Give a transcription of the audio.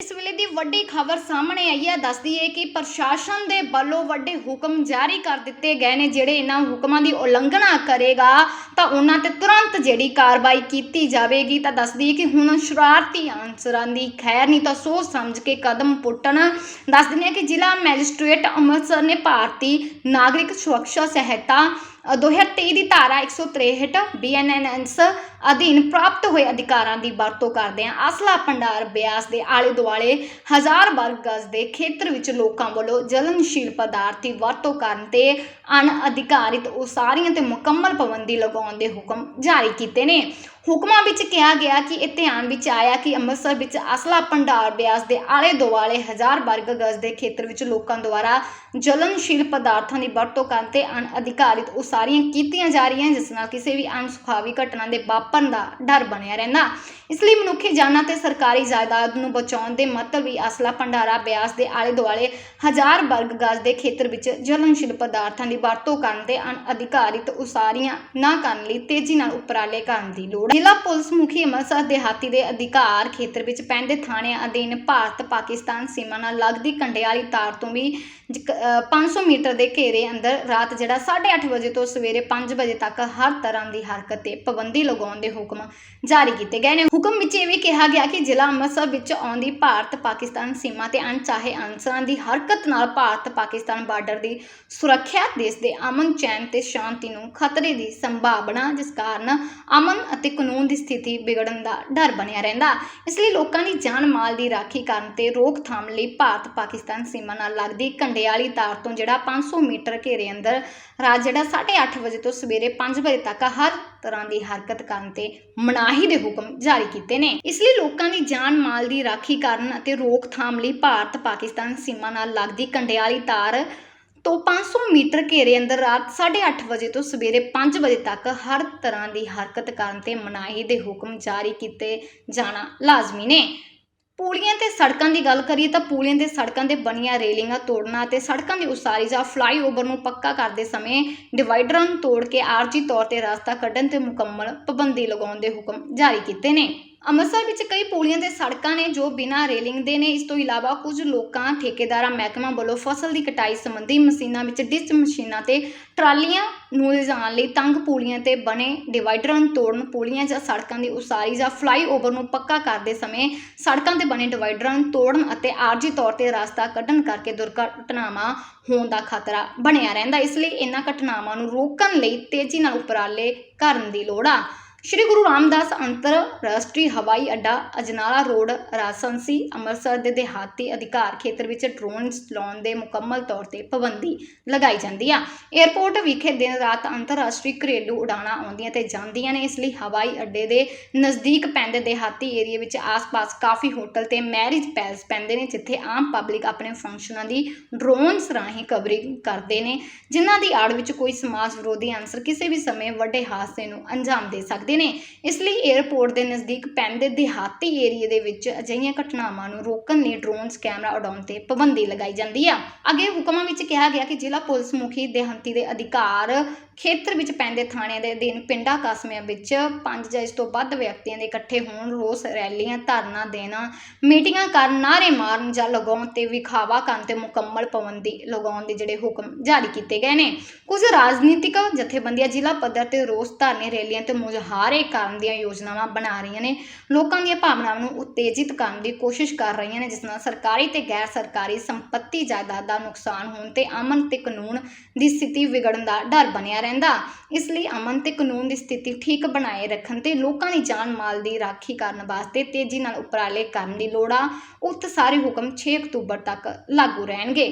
ਇਸ ਵੇਲੇ ਦੀ ਵੱਡੀ ਖਬਰ ਸਾਹਮਣੇ ਆਈ ਹੈ। ਦੱਸਦੀ ਹੈ ਕਿ ਪ੍ਰਸ਼ਾਸਨ ਦੇ ਵੱਲੋਂ ਵੱਡੇ ਹੁਕਮ ਜਾਰੀ ਕਰ ਦਿੱਤੇ ਗਏ ਨੇ, ਜਿਹੜੇ ਇਹਨਾਂ ਹੁਕਮਾਂ ਦੀ ਉਲੰਘਣਾ ਕਰੇਗਾ, ਤਾਂ ਉਹਨਾਂ ਤੇ ਤੁਰੰਤ ਜਿਹੜੀ ਕਾਰਵਾਈ ਕੀਤੀ ਜਾਵੇਗੀ। ਤਾਂ ਦੱਸਦੀ ਹੈ ਕਿ ਹੁਣ ਸ਼ਰਾਰਤੀ ਅਨਸਰਾਂ ਦੀ ਖੈਰ ਨਹੀਂ, ਤਾਂ ਸੋਚ ਸਮਝ ਕੇ ਕਦਮ ਪੁੱਟਣ। ਦੱਸ ਦਿੰਦੇ ਹਾਂ ਕਿ ਜ਼ਿਲ੍ਹਾ ਮੈਜਿਸਟ੍ਰੇਟ ਅੰਮ੍ਰਿਤਸਰ ਨੇ ਭਾਰਤੀ ਨਾਗਰਿਕ ਸੁਰੱਖਿਆ ਸਹਾਇਤਾ 2023 ਦੀ ਧਾਰਾ 163 ਬੀਐਨਐਨਐਸ ਅਧੀਨ ਪ੍ਰਾਪਤ ਹੋਏ ਅਧਿਕਾਰਾਂ ਦੀ ਵਰਤੋਂ ਕਰਦੇ ਆ ਅਸਲਾ ਭੰਡਾਰ ਬਿਆਸ ਦੇ ਆਲੇ ਦੁਆਲੇ ਹਜ਼ਾਰ ਵਰਗ ਗਜ਼ ਦੇ ਖੇਤਰ ਵਿੱਚ ਲੋਕਾਂ ਵੱਲੋਂ ਜਲਨਸ਼ੀਲ ਪਦਾਰਥ ਦੀ ਵਰਤੋਂ ਕਰਨ ਤੇ ਅਣਅਧਿਕਾਰਿਤ ਉਸਾਰੀਆਂ ਤੇ ਮੁਕੰਮਲ ਪਾਬੰਦੀ ਲਗਾਉਣ ਦੇ ਹੁਕਮ ਜਾਰੀ ਕੀਤੇ ਨੇ। ਹੁਕਮਾਂ ਵਿੱਚ ਕਿਹਾ ਗਿਆ ਕਿ ਇਹ ਧਿਆਨ ਵਿੱਚ ਆਇਆ ਕਿ ਅੰਮ੍ਰਿਤਸਰ ਵਿੱਚ ਅਸਲਾ ਭੰਡਾਰ ਬਿਆਸ ਦੇ ਆਲੇ ਦੁਆਲੇ ਹਜ਼ਾਰ ਵਰਗ ਗਜ਼ ਦੇ ਖੇਤਰ ਵਿੱਚ ਲੋਕਾਂ ਦੁਆਰਾ ਜਲਨਸ਼ੀਲ ਪਦਾਰਥਾਂ ਦੀ ਵਰਤੋਂ ਕਰਨ ਤੇ ਅਣਅਧਿਕਾਰਿਤ ਉਸਾਰੀਆਂ ਕੀਤੀਆਂ ਜਾ ਰਹੀਆਂ ਜਿਸ ਨਾਲ ਕਿਸੇ ਵੀ ਅਣਸੁਖਾਵੀ ਘਟਨਾ ਦੇ ਵਾਪਰਨ ਦਾ ਡਰ ਬਣਿਆ ਰਹਿੰਦਾ। ਇਸ ਲਈ ਮਨੁੱਖੀ ਜਾਨਾਂ ਤੇ ਸਰਕਾਰੀ ਜਾਇਦਾਦ ਨੂੰ ਬਚਾਉਣ ਦੇ ਮਤਲਬ ਵੀ ਅਸਲਾ ਭੰਡਾਰਾ ਬਿਆਸ ਦੇ ਆਲੇ ਦੁਆਲੇ ਹਜ਼ਾਰ ਵਰਗ ਗਜ਼ ਦੇ ਖੇਤਰ ਵਿੱਚ ਜਲਨਸ਼ੀਲ ਪਦਾਰਥਾਂ ਦੀ ਵਰਤੋਂ ਕਰਨ ਤੇ ਅਣਅਧਿਕਾਰਿਤ ਉਸਾਰੀਆਂ ਨਾ ਕਰਨ ਲਈ ਤੇਜ਼ੀ ਨਾਲ ਉਪਰਾਲੇ ਕਰਨ ਦੀ ਲੋੜ ਹੈ। ਜ਼ਿਲ੍ਹਾ ਪੁਲਿਸ ਮੁਖੀ ਅੰਮ੍ਰਿਤਸਰ ਦੇਹਾਤੀ ਦੇ ਅਧਿਕਾਰ ਖੇਤਰ ਵਿੱਚ ਪੈਂਦੇ ਥਾਣਿਆਂ ਅਧੀਨ ਭਾਰਤ ਪਾਕਿਸਤਾਨ ਸੀਮਾ ਨਾਲ ਲੱਗਦੀ ਕੰਡਿਆਲੀ ਤਾਰ ਤੋਂ ਵੀ ਜਿਕ- ਅ, 500 ਮੀਟਰ ਦੇ ਘੇਰੇ ਅੰਦਰ ਰਾਤ ਜਿਹੜਾ 8:30 ਵਜੇ ਤੋਂ ਸਵੇਰੇ 5 ਵਜੇ ਤੱਕ ਹਰ ਤਰ੍ਹਾਂ ਦੀ ਹਰਕਤ ਤੇ ਪਾਬੰਦੀ ਲਗਾਉਣ ਦੇ ਹੁਕਮ ਜਾਰੀ ਕੀਤੇ ਗਏ ਨੇ। ਹੁਕਮ ਵਿੱਚ ਇਹ ਵੀ ਕਿਹਾ ਗਿਆ ਕਿ ਜ਼ਿਲ੍ਹਾ ਅੰਮ੍ਰਿਤਸਰ ਵਿੱਚ ਆਉਂਦੀ ਭਾਰਤ ਪਾਕਿਸਤਾਨ ਸੀਮਾ ਤੇ ਅਣਚਾਹੇ ਅਨਸਰਾਂ ਦੀ ਹਰਕਤ ਨਾਲ ਭਾਰਤ ਪਾਕਿਸਤਾਨ ਬਾਰਡਰ ਦੀ ਸੁਰੱਖਿਆ, ਦੇਸ਼ ਦੇ ਅਮਨ, ਚੈਨ ਤੇ ਸ਼ਾਂਤੀ ਨੂੰ ਖਤਰੇ ਦੀ ਸੰਭਾਵਨਾ, ਜਿਸ ਕਾਰਨ ਅਮਨ ਅਤੇ ਕਾਨੂੰਨ ਦੀ ਸਥਿਤੀ ਵਿਗੜਨ ਦਾ ਡਰ ਬਣਿਆ ਰਹਿੰਦਾ। ਇਸ ਲਈ ਲੋਕਾਂ ਦੀ ਜਾਨ ਮਾਲ ਦੀ ਰਾਖੀ ਕਰਨ ਤੇ ਰੋਕਥਾਮ ਲਈ ਭਾਰਤ ਪਾਕਿਸਤਾਨ ਸੀਮਾ ਨਾਲ ਲੱਗਦੀ ਕੰਡਿਆਲੀ ਤਾਰ ਤੋਂ ਜਿਹੜਾ 500 ਮੀਟਰ ਘੇਰੇ ਅੰਦਰ ਰਾਜ ਜਿਹੜਾ 8:30 ਵਜੇ ਤੋਂ ਸਵੇਰੇ 5 ਵਜੇ ਤੱਕ ਹਰ ਤਰ੍ਹਾਂ ਦੀ ਹਰਕਤ ਕਰਨ ਤੇ ਮਨਾਹੀ ਦੇ ਹੁਕਮ ਜਾਰੀ ਕੀਤੇ ਨੇ। ਇਸ ਲਈ ਲੋਕਾਂ ਦੀ ਜਾਨ ਮਾਲ ਦੀ ਰਾਖੀ ਕਰਨ ਅਤੇ ਰੋਕਥਾਮ ਲਈ ਭਾਰਤ ਪਾਕਿਸਤਾਨ ਸੀਮਾ ਨਾਲ ਲੱਗਦੀ ਕੰਡਿਆਲੀ ਤਾਰ ਤੋਂ 500 ਮੀਟਰ ਘੇਰੇ ਅੰਦਰ ਰਾਤ 8:30 ਵਜੇ ਤੋਂ ਸਵੇਰੇ 5 ਵਜੇ ਤੱਕ ਹਰ ਤਰ੍ਹਾਂ ਦੀ ਹਰਕਤ ਕਰਨ ਤੇ ਮਨਾਹੀ ਦੇ ਹੁਕਮ ਜਾਰੀ ਕੀਤੇ ਜਾਣਾ ਲਾਜ਼ਮੀ ਨੇ। ਪੂਲੀਆਂ ਤੇ ਸੜਕਾਂ ਦੀ ਗੱਲ ਕਰੀਏ ਤਾਂ ਪੂਲੀਆਂ ਤੇ ਸੜਕਾਂ ਦੇ ਬਣੀਆਂ ਰੇਲਿੰਗਾਂ ਤੋੜਨਾ ਤੇ ਸੜਕਾਂ ਦੀ ਉਸਾਰੀ ਜਾਂ ਫਲਾਈਓਵਰ ਨੂੰ ਪੱਕਾ ਕਰਦੇ ਸਮੇਂ ਡਿਵਾਈਡਰਾਂ ਨੂੰ ਤੋੜ ਕੇ ਆਰਜੀ ਤੌਰ ਤੇ ਰਸਤਾ ਕੱਢਣ ਤੇ ਮੁਕੰਮਲ ਪਾਬੰਦੀ ਲਗਾਉਣ ਦੇ ਹੁਕਮ ਜਾਰੀ ਕੀਤੇ ਨੇ। ਅੰਮ੍ਰਿਤਸਰ ਵਿੱਚ ਕਈ ਪੁਲੀਆਂ ਤੇ ਸੜਕਾਂ ਨੇ ਜੋ ਬਿਨਾਂ ਰੇਲਿੰਗ ਦੇ ਨੇ, ਇਸ ਤੋਂ ਇਲਾਵਾ ਕੁਝ ਲੋਕਾਂ, ਠੇਕੇਦਾਰਾਂ ਮਹਿਕਮਾ ਵੱਲੋਂ ਫਸਲ ਦੀ ਕਟਾਈ ਸੰਬੰਧੀ ਮਸ਼ੀਨਾਂ ਵਿੱਚ ਡਿਸਚ ਮਸ਼ੀਨਾਂ ਤੇ ਟਰਾਲੀਆਂ ਨੂੰ ਲਿਜਾਣ ਲਈ ਤੰਗ ਪੁਲੀਆਂ ਤੇ ਬਣੇ ਡਿਵਾਈਡਰਾਂ ਨੂੰ ਤੋੜਨ, ਪੁਲੀਆਂ ਜਾਂ ਸੜਕਾਂ ਦੀ ਉਸਾਰੀ ਜਾਂ ਫਲਾਈਓਵਰ ਨੂੰ ਪੱਕਾ ਕਰਦੇ ਸਮੇਂ ਸੜਕਾਂ ਤੇ ਬਣੇ ਡਿਵਾਈਡਰਾਂ ਨੂੰ ਤੋੜਨ ਅਤੇ ਆਰਜੀ ਤੌਰ ਤੇ ਰਸਤਾ ਕੱਢਣ ਕਰਕੇ ਦੁਰਘਟਨਾਵਾਂ ਹੋਣ ਦਾ ਖਤਰਾ ਬਣਿਆ ਰਹਿੰਦਾ। ਇਸ ਲਈ ਇਹਨਾਂ ਘਟਨਾਵਾਂ ਨੂੰ ਰੋਕਣ ਲਈ ਤੇਜ਼ੀ ਨਾਲ ਉਪਰਾਲੇ ਕਰਨ ਦੀ ਲੋੜ ਆ। ਸ਼੍ਰੀ ਗੁਰੂ ਰਾਮਦਾਸ ਅੰਤਰਰਾਸ਼ਟਰੀ ਹਵਾਈ ਅੱਡਾ ਅਜਨਾਲਾ ਰੋਡ ਰਾਜਸੰਸੀ ਅੰਮ੍ਰਿਤਸਰ ਦੇ ਦਿਹਾਤੀ ਅਧਿਕਾਰ ਖੇਤਰ ਵਿੱਚ ਡਰੋਨ ਚਲਾਉਣ ਦੇ ਮੁਕੰਮਲ ਤੌਰ ਤੇ ਪਾਬੰਦੀ ਲਗਾਈ ਜਾਂਦੀ ਆ। 에ਅਰਪੋਰਟ ਵਿਖੇ ਦਿਨ ਰਾਤ ਅੰਤਰਰਾਸ਼ਟਰੀ ਘਰੇਲੂ ਉਡਾਣਾਂ ਆਉਂਦੀਆਂ ਤੇ ਜਾਂਦੀਆਂ ਨੇ। ਇਸ ਲਈ ਹਵਾਈ ਅੱਡੇ ਦੇ ਨਜ਼ਦੀਕ ਪੈਂਦੇ ਦਿਹਾਤੀ ਏਰੀਆ ਵਿੱਚ ਆਸ-ਪਾਸ ਕਾਫੀ ਹੋਟਲ ਤੇ ਮੈਰਿਜ ਪੈਲਸ ਪੈਂਦੇ ਨੇ, ਜਿੱਥੇ ਆਮ ਪਬਲਿਕ ਆਪਣੇ ਫੰਕਸ਼ਨਾਂ ਦੀ ਡਰੋਨਸ ਰਾਹੀਂ ਕਵਰਿੰਗ ਕਰਦੇ ਨੇ, ਜਿਨ੍ਹਾਂ ਦੀ ਆੜ ਵਿੱਚ ਕੋਈ ਸਮਾਜ ਵਿਰੋਧੀ ਅਨਸਰ ਕਿਸੇ ਵੀ ਸਮੇਂ ਵੱਡੇ ਹਾਦਸੇ ਨੂੰ ਅੰਜਾਮ ਦੇ ਸਕਦੇ ਨੇ। ਇਸ ਲਈ 에ਅਰਪੋਰਟ ਦੇ ਨਜ਼ਦੀਕ ਪੈਂਦੇ ਦਿਹਾਤੀ ਏਰੀਆ ਦੇ ਵਿੱਚ ਅਜਿਹੀਆਂ ਘਟਨਾਵਾਂ ਨੂੰ ਰੋਕਣ ਲਈ ਡਰੋਨਸ ਕੈਮਰਾ ਉਡਾਉਣ ਤੇ ਪਾਬੰਦੀ ਲਗਾਈ ਜਾਂਦੀ ਆ। ਅੱਗੇ ਹੁਕਮਾਂ ਵਿੱਚ ਕਿਹਾ ਗਿਆ ਕਿ ਜ਼ਿਲ੍ਹਾ ਪੁਲਿਸ ਮੁਖੀ ਦੇਹੰਤੀ ਦੇ ਅਧਿਕਾਰ ਖੇਤਰ ਵਿੱਚ ਪੈਂਦੇ ਥਾਣਿਆਂ ਦੇ ਅਧੀਨ ਪਿੰਡਾਂ ਕਸਬਿਆਂ ਵਿੱਚ ਪੰਜ ਜਾਂ ਤੋਂ ਵੱਧ ਵਿਅਕਤੀਆਂ ਦੇ ਇਕੱਠੇ ਹੋਣ, ਰੋਸ ਰੈਲੀਆਂ, ਧਰਨਾ ਦੇਣਾ, ਮੀਟਿੰਗਾਂ ਕਰਨ ਨਾਅਰੇ ਮਾਰਨ ਜਾਂ ਲਗਾਉਣ ਤੇ ਵਿਖਾਵਾ ਕਰਨ ਤੇ ਮੁਕੰਮਲ ਪਾਬੰਦੀ ਲਗਾਉਣ ਦੇ ਜਿਹੜੇ ਹੁਕਮ ਜਾਰੀ ਕੀਤੇ ਗਏ ਨੇ। ਕੁਝ ਰਾਜਨੀਤਿਕ ਜਥੇਬੰਦੀਆਂ ਜ਼ਿਲ੍ਹਾ ਪੱਧਰ ਤੇ ਰੋਸ ਧਰਨੇ ਰੈਲੀਆਂ ਤੇ ਮੁਜ਼ਾਹਰੇ ਸਾਰੇ ਕਰਨ ਦੀਆਂ ਯੋਜਨਾਵਾਂ ਬਣਾ ਰਹੀਆਂ ਨੇ। ਲੋਕਾਂ ਦੀਆਂ ਭਾਵਨਾਵਾਂ ਨੂੰ ਉਤੇਜਿਤ ਕਰਨ ਦੀ ਕੋਸ਼ਿਸ਼ ਕਰ ਰਹੀਆਂ ਨੇ, ਜਿਸ ਨਾਲ ਸਰਕਾਰੀ ਤੇ ਗੈਰ ਸਰਕਾਰੀ ਸੰਪਤੀ ਜਾਇਦਾਦ ਦਾ ਨੁਕਸਾਨ ਹੋਣ ਤੇ ਅਮਨ ਤੇ ਕਾਨੂੰਨ ਦੀ ਸਥਿਤੀ ਵਿਗੜਨ ਦਾ ਡਰ ਬਣਿਆ ਰਹਿੰਦਾ। ਇਸ ਲਈ ਅਮਨ ਤੇ ਕਾਨੂੰਨ ਦੀ ਸਥਿਤੀ ਠੀਕ ਬਣਾਏ ਰੱਖਣ ਤੇ ਲੋਕਾਂ ਦੀ ਜਾਨ ਮਾਲ ਦੀ ਰਾਖੀ ਕਰਨ ਵਾਸਤੇ ਤੇਜ਼ੀ ਨਾਲ ਉਪਰਾਲੇ ਕਰਨ ਦੀ ਲੋੜ ਆ। ਉਕਤ ਸਾਰੇ ਹੁਕਮ 6 ਅਕਤੂਬਰ ਤੱਕ ਲਾਗੂ ਰਹਿਣਗੇ।